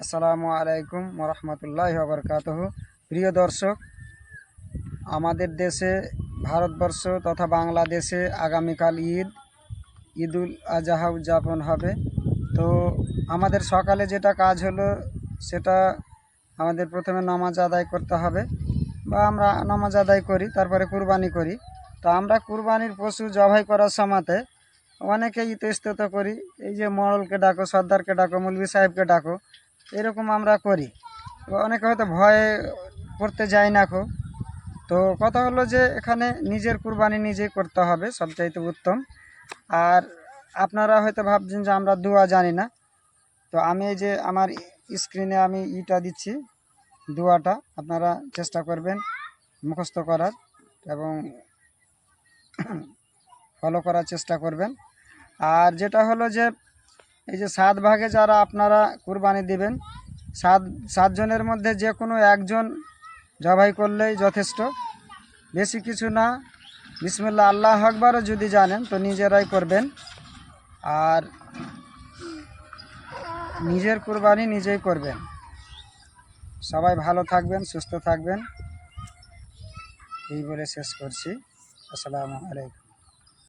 আসসালামু আলাইকুম রহমতুল্লাহ বরকাত প্রিয় দর্শক, আমাদের দেশে, ভারতবর্ষ তথা বাংলাদেশে আগামীকাল ঈদ, ঈদুল আজহা উদযাপন হবে। তো আমাদের সকালে যেটা কাজ হলো, সেটা আমাদের প্রথমে নামাজ আদায় করতে হবে বা আমরা নামাজ আদায় করি, তারপরে কুরবানি করি। তো আমরা কুরবানির পশু জবাই করার সময়তে অনেকেই ইতস্তত করি, এই যে মরলকে ডাকো, সর্দারকে ডাকো, মুলবি সাহেবকে ডাকো এরকম আমরা করি। অনেকে হয়তো ভয়ে করতে যায় না কো তো কথা হলো যে এখানে নিজের কুরবানি নিজেই করতে হবে, সবচাইতে উত্তম। আর আপনারা হয়তো ভাবছেন যে আমরা দোয়া জানি না। তো আমি এই যে আমার স্ক্রিনে আমি ইটা দিচ্ছি, দোয়াটা আপনারা চেষ্টা করবেন মুখস্থ করার এবং ফলো করার চেষ্টা করবেন। আর যেটা হলো যে এই যে সাত ভাগে যারা আপনারা কুরবানি দিবেন, সাত সাতজনের মধ্যে যে কোনো একজন জবাই করলেই যথেষ্ট। বেশি কিছু না। বিসমুল্লাহ, আল্লাহ আকবরও যদি জানেন, তো নিজেরাই করবেন। আর নিজের কুরবানি নিজেই করবেন। সবাই ভালো থাকবেন, সুস্থ থাকবেন। এই বলে শেষ করছি। আসসালামু আলাইকুম।